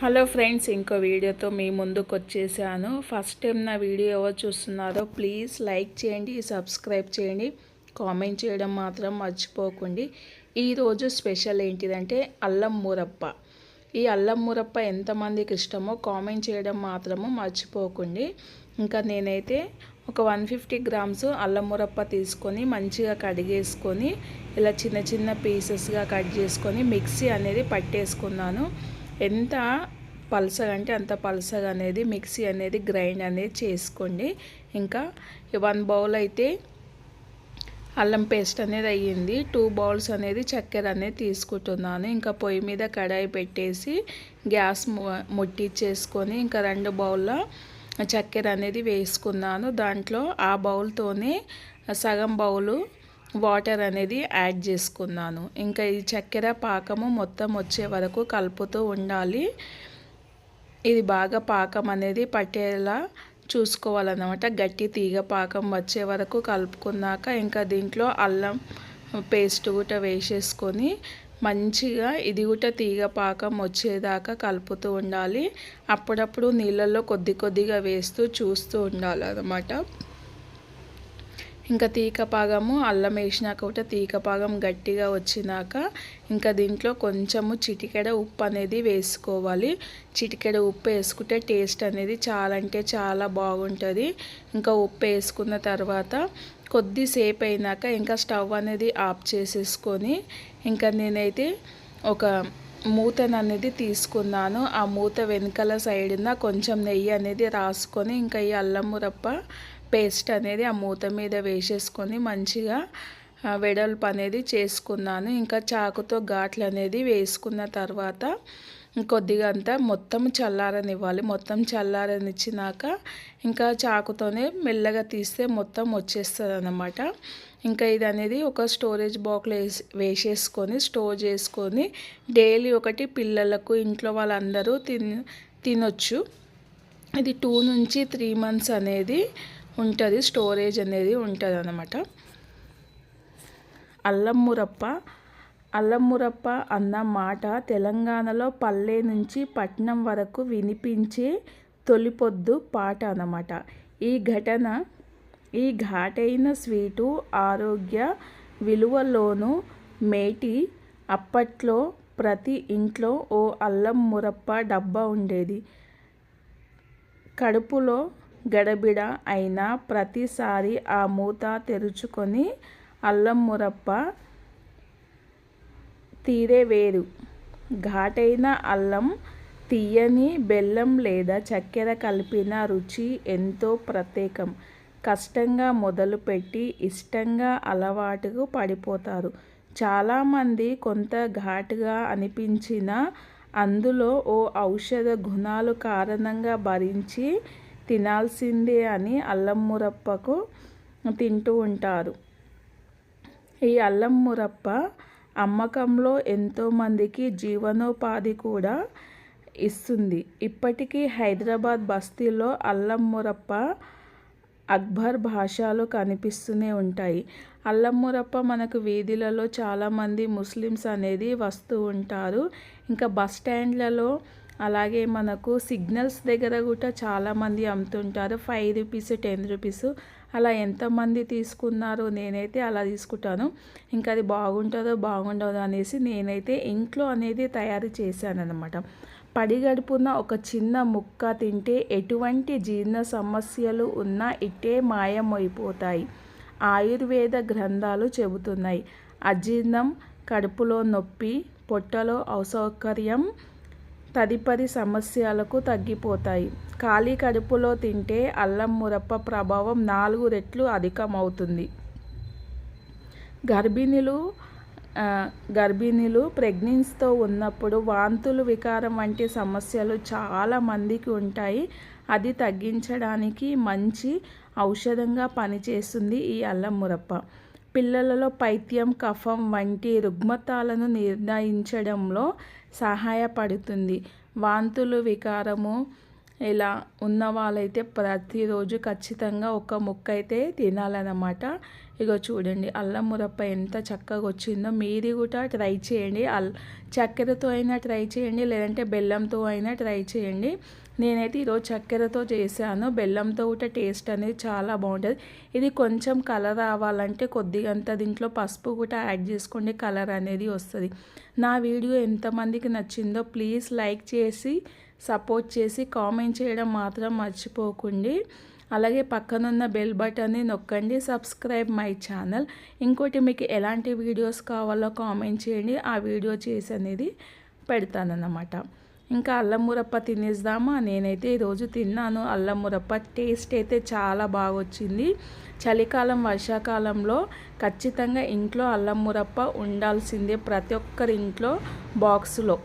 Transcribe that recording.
Hello friends ఇంకో వీడియోతో మీ ముందుకు వచ్చేసాను. ఫస్ట్ టైం నా వీడియో ఎవరు చూస్తున్నారో ప్లీజ్ లైక్ చేయండి సబ్స్క్రైబ్ చేయండి కామెంట్ చేయడం మాత్రం మర్చిపోకండి. ఈరోజు స్పెషల్ ఏంటిదంటే అల్లం మురప్ప. ఈ అల్లం మురప్ప ఎంతమందికి ఇష్టమో కామెంట్ చేయడం మాత్రము మర్చిపోకండి. ఇంకా నేనైతే ఒక వన్ ఫిఫ్టీ గ్రామ్స్ అల్లం మురప్ప తీసుకొని మంచిగా కడిగేసుకొని ఇలా చిన్న చిన్న పీసెస్గా కట్ చేసుకొని మిక్సీ అనేది పట్టేసుకున్నాను. ఎంత పల్సగా అంటే అంత పల్సగా అనేది మిక్సీ అనేది గ్రైండ్ అనేది చేసుకోండి. ఇంకా వన్ బౌల్ అయితే అల్లం పేస్ట్ అనేది అయ్యింది. టూ బౌల్స్ అనేది చక్కెర అనేది తీసుకుంటున్నాను. ఇంకా పొయ్యి మీద కడాయి పెట్టేసి గ్యాస్ ముట్టించేసుకొని ఇంకా రెండు బౌల్ల చక్కెర అనేది వేసుకున్నాను. దాంట్లో ఆ బౌల్తోనే సగం బౌలు వాటర్ అనేది యాడ్ చేసుకున్నాను. ఇంకా ఈ చక్కెర పాకము మొత్తం వచ్చే వరకు కలుపుతూ ఉండాలి. ఇది బాగా పాకం అనేది పట్టేలా చూసుకోవాలన్నమాట. గట్టి తీగ పాకం వచ్చే వరకు కలుపుకున్నాక ఇంకా దీంట్లో అల్లం పేస్ట్ కూడా వేసేసుకొని మంచిగా ఇది కూడా తీగ పాకం వచ్చేదాకా కలుపుతూ ఉండాలి. అప్పుడప్పుడు నీళ్ళల్లో కొద్ది కొద్దిగా వేస్తూ చూస్తూ ఉండాలి అన్నమాట ఇంకా తీకపాగము అల్లం వేసినాక కూడా తీకపాగం గట్టిగా వచ్చినాక ఇంకా దీంట్లో కొంచెము చిటికెడ ఉప్పు అనేది వేసుకోవాలి. చిటికెడ ఉప్పు వేసుకుంటే టేస్ట్ అనేది చాలా అంటే చాలా బాగుంటుంది. ఇంకా ఉప్పు వేసుకున్న తర్వాత కొద్దిసేపు అయినాక ఇంకా స్టవ్ అనేది ఆఫ్ చేసేసుకొని ఇంకా నేనైతే ఒక మూతను అనేది తీసుకున్నాను. ఆ మూత వెనకాల సైడ్న కొంచెం నెయ్యి అనేది రాసుకొని ఇంకా ఈ అల్లం మురప్ప పేస్ట్ అనేది ఆ మూత మీద వేసేసుకొని మంచిగా వెడల్పు అనేది చేసుకున్నాను. ఇంకా చాకుతో ఘాట్లు అనేది వేసుకున్న తర్వాత కొద్దిగా అంతా మొత్తం చల్లారనివ్వాలి. మొత్తం చల్లారనిచ్చినాక ఇంకా చాకుతోనే మెల్లగా తీస్తే మొత్తం వచ్చేస్తుంది అన్నమాట ఇంకా ఇది అనేది ఒక స్టోరేజ్ బాక్లో వేసి వేసేసుకొని స్టోర్ చేసుకొని డైలీ ఒకటి పిల్లలకు ఇంట్లో వాళ్ళందరూ తిన్ తినొచ్చు. ఇది టూ నుంచి త్రీ మంత్స్ అనేది ఉంటుంది స్టోరేజ్ అనేది ఉంటుంది అన్నమాట అల్లం మురప్ప అల్లం మురప్ప అన్న మాట తెలంగాణలో పల్లె నుంచి పట్నం వరకు వినిపించే తొలిపొద్దు పాట అన్నమాట. ఈ ఘటన ఈ ఘాటైన స్వీటు ఆరోగ్య విలువలోనూ మేటి అప్పట్లో ప్రతి ఇంట్లో ఓ అల్లం మురప్ప డబ్బా ఉండేది. కడుపులో గడబిడ అయిన ప్రతిసారి ఆ మూత తెరుచుకొని అల్లం మురప్ప తీరే వేరు. ఘాటైన అల్లం తీయని బెల్లం లేదా చక్కెర కలిపిన రుచి ఎంతో ప్రత్యేకం. కష్టంగా మొదలుపెట్టి ఇష్టంగా అలవాటుకు పడిపోతారు. చాలామంది కొంత ఘాటుగా అనిపించిన అందులో ఓ ఔషధ గుణాలు కారణంగా భరించి తినాల్సిందే అని అల్లం మురప్పకు తింటూ ఉంటారు. ఈ అల్లం మురప్ప అమ్మకంలో ఎంతోమందికి జీవనోపాధి కూడా ఇస్తుంది. ఇప్పటికీ హైదరాబాద్ బస్తీలో అల్లం మురప్ప అక్బర్ భాషలు కనిపిస్తూనే ఉంటాయి. అల్లం మురప్ప మనకు వీధులలో చాలామంది ముస్లిమ్స్ అనేది వస్తూ ఉంటారు. ఇంకా బస్ స్టాండ్లలో అలాగే మనకు సిగ్నల్స్ దగ్గర కూడా చాలామంది అమ్ముతుంటారు. ఫైవ్ రూపీస్ టెన్ రూపీస్ అలా ఎంతమంది తీసుకున్నారో నేనైతే అలా తీసుకుంటాను. ఇంకా అది బాగుంటుందో బాగుండదో అనేసి నేనైతే ఇంట్లో అనేది తయారు చేశాను అనమాట పడిగడుపున ఒక చిన్న ముక్క తింటే ఎటువంటి జీర్ణ సమస్యలు ఉన్నా ఇట్టే మాయమైపోతాయి. ఆయుర్వేద గ్రంథాలు చెబుతున్నాయి. అజీర్ణం కడుపులో నొప్పి పొట్టలో అసౌకర్యం తదుపరి సమస్యలకు తగ్గిపోతాయి. ఖాళీ కడుపులో తింటే అల్లం మురప్ప ప్రభావం నాలుగు రెట్లు అధికమవుతుంది. గర్భిణులు గర్భిణులు ప్రెగ్నెన్సీతో ఉన్నప్పుడు వాంతులు వికారం వంటి సమస్యలు చాలా మందికి ఉంటాయి. అది తగ్గించడానికి మంచి ఔషధంగా పనిచేస్తుంది ఈ అల్లం మురప్ప. పిల్లలలో పైత్యం కఫం వంటి రుగ్మతాలను నిర్ణయించడంలో సహాయపడుతుంది. వాంతులు వికారము ఇలా ఉన్న వాళ్ళైతే ప్రతిరోజు ఖచ్చితంగా ఒక ముక్క అయితే తినాలన్నమాట. ఇగో చూడండి అల్లం మురప్ప ఎంత చక్కగా వచ్చిందో. మీరు కూడా ట్రై చేయండి. అల్ చక్కెరతో అయినా ట్రై చేయండి లేదంటే బెల్లంతో అయినా ట్రై చేయండి. నేనైతే ఈరోజు చక్కెరతో చేశాను. బెల్లంతో కూడా టేస్ట్ అనేది చాలా బాగుంటుంది. ఇది కొంచెం కలర్ రావాలంటే కొద్దిగా అంత దీంట్లో పసుపు కూడా యాడ్ చేసుకోండి కలర్ అనేది వస్తుంది. నా వీడియో ఎంతమందికి నచ్చిందో ప్లీజ్ లైక్ చేసి సపోర్ట్ చేసి కామెంట్ చేయడం మాత్రం మర్చిపోకండి. అలాగే పక్కనున్న బెల్ బటన్ని నొక్కండి. Subscribe my channel. ఇంకోటి మీకు ఎలాంటి వీడియోస్ కావాలో కామెంట్ చేయండి. ఆ వీడియో చేసి అనేది పెడతానన్నమాట. ఇంకా అల్లం మురప్ప తినేద్దామా? నేనైతే ఈరోజు తిన్నాను. అల్లం మురప్ప టేస్ట్ అయితే చాలా బాగా వచ్చింది చలికాలం వర్షాకాలంలో ఖచ్చితంగా ఇంట్లో అల్లం మురప్ప ఉండాల్సిందే ప్రతి ఒక్కరి ఇంట్లో బాక్సులో.